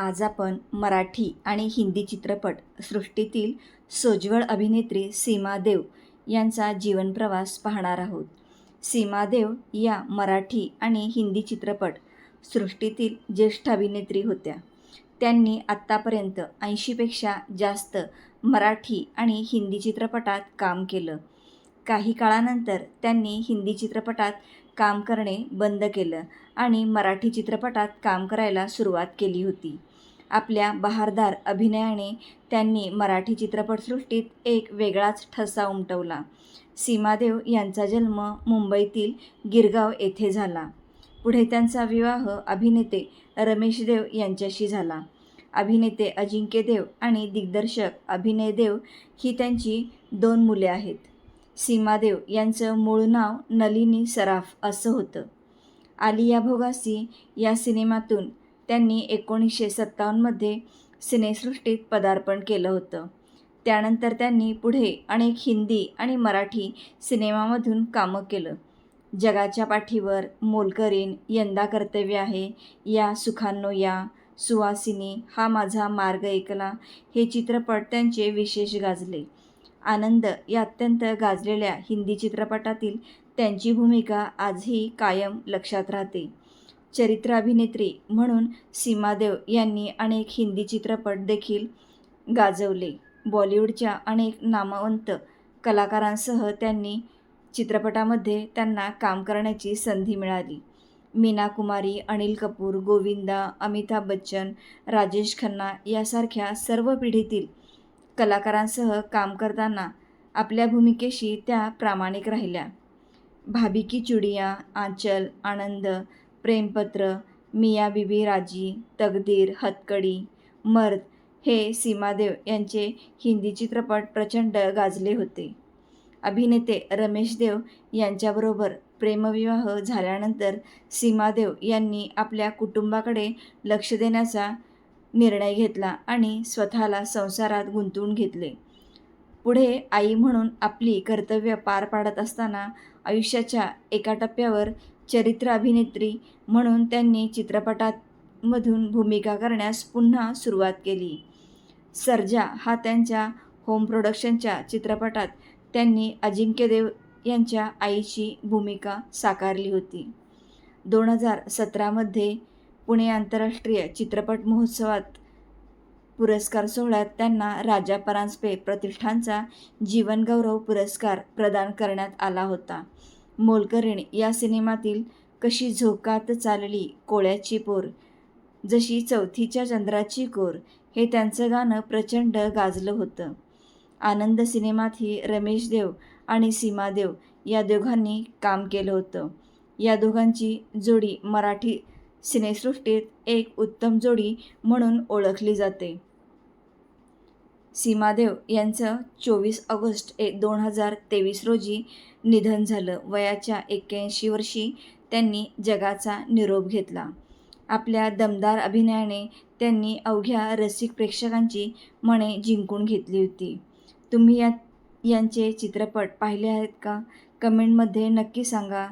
आज आपण मराठी आणि हिंदी चित्रपट सृष्टीतील सोज्वळ अभिनेत्री सीमा देव यांचा जीवनप्रवास पाहणार आहोत. सीमा देव या मराठी आणि हिंदी चित्रपट सृष्टीतील ज्येष्ठ अभिनेत्री होत्या. त्यांनी आत्तापर्यंत ऐंशीपेक्षा जास्त मराठी आणि हिंदी चित्रपटात काम केलं. काही काळानंतर त्यांनी हिंदी चित्रपटात काम करणे बंद केलं आणि मराठी चित्रपटात काम करायला सुरुवात केली होती. आपल्या बहारदार अभिनयाने त्यांनी मराठी चित्रपटसृष्टीत एक वेगळाच ठसा उमटवला. सीमादेव यांचा जन्म मुंबईतील गिरगाव येथे झाला. पुढे त्यांचा विवाह अभिनेते रमेश देव यांच्याशी झाला. अभिनेते अजिंक्य देव आणि दिग्दर्शक अभिनय देव ही त्यांची दोन मुले आहेत. सीमादेव यांचं मूळ नाव नलिनी सराफ असं होतं. आलिया भोगासी या सिनेमातून त्यांनी एकोणीसशे सत्तावन्नमध्ये सिनेसृष्टीत पदार्पण केलं होतं. त्यानंतर त्यांनी पुढे अनेक हिंदी आणि मराठी सिनेमामधून कामं केलं. जगाच्या पाठीवर मोलकरीण यंदा कर्तव्य आहे या सुखांनो या सुवासिनी हा माझा मार्ग ऐकला हे चित्रपट त्यांचे विशेष गाजले. आनंद या अत्यंत गाजलेल्या हिंदी चित्रपटातील त्यांची भूमिका आजही कायम लक्षात राहते. चरित्र अभिनेत्री म्हणून सीमादेव यांनी अनेक हिंदी चित्रपट देखील गाजवले. बॉलिवूडच्या अनेक नामवंत कलाकारांसह त्यांनी चित्रपटामध्ये त्यांना काम करण्याची संधी मिळाली. मीना कुमारी अनिल कपूर गोविंदा अमिताभ बच्चन राजेश खन्ना यासारख्या सर्व पिढीतील कलाकारांसह काम करताना आपल्या भूमिकेशी त्या प्रामाणिक राहिल्या. भाभी की चुडिया आंचल आनंद प्रेमपत्र मिया बीबी राजी तकदीर हतकडी मर्द हे सीमादेव यांचे हिंदी चित्रपट प्रचंड गाजले होते. अभिनेते रमेश देव यांच्याबरोबर प्रेमविवाह झाल्यानंतर सीमादेव यांनी आपल्या कुटुंबाकडे लक्ष देण्याचा निर्णय घेतला आणि स्वतःला संसारात गुंतवून घेतले. पुढे आई म्हणून आपली कर्तव्य पार पाडत असताना आयुष्याच्या एका टप्प्यावर चरित्र अभिनेत्री म्हणून त्यांनी चित्रपटांमधून भूमिका करण्यास पुन्हा सुरुवात केली. सर्जा हा त्यांच्या होम प्रोडक्शनच्या चित्रपटात त्यांनी अजिंक्यदेव यांच्या आईची भूमिका साकारली होती. दोन हजार सतरामध्ये पुणे आंतरराष्ट्रीय चित्रपट महोत्सवात पुरस्कार सोहळ्यात त्यांना राजा परांजपे प्रतिष्ठानचा जीवनगौरव पुरस्कार प्रदान करण्यात आला होता. मोलकरीण या सिनेमातील कशी झोकात चालली कोळ्याची पोर जशी चौथीच्या चंद्राची कोर हे त्यांचं गाणं प्रचंड गाजलं होतं. आनंद सिनेमातही रमेश देव आणि सीमा देव या दोघांनी काम केलं होतं. या दोघांची जोडी मराठी सिनेसृष्टीत एक उत्तम जोडी म्हणून ओळखली जाते. सीमादेव यांचं चोवीस ऑगस्ट ए दोन हजार तेवीस रोजी निधन झालं. वयाच्या एक्क्याऐंशी वर्षी त्यांनी जगाचा निरोप घेतला. आपल्या दमदार अभिनयाने त्यांनी अवघ्या रसिक प्रेक्षकांची मने जिंकून घेतली होती. तुम्ही या यांचे चित्रपट पाहिले आहेत का? कमेंटमध्ये नक्की सांगा.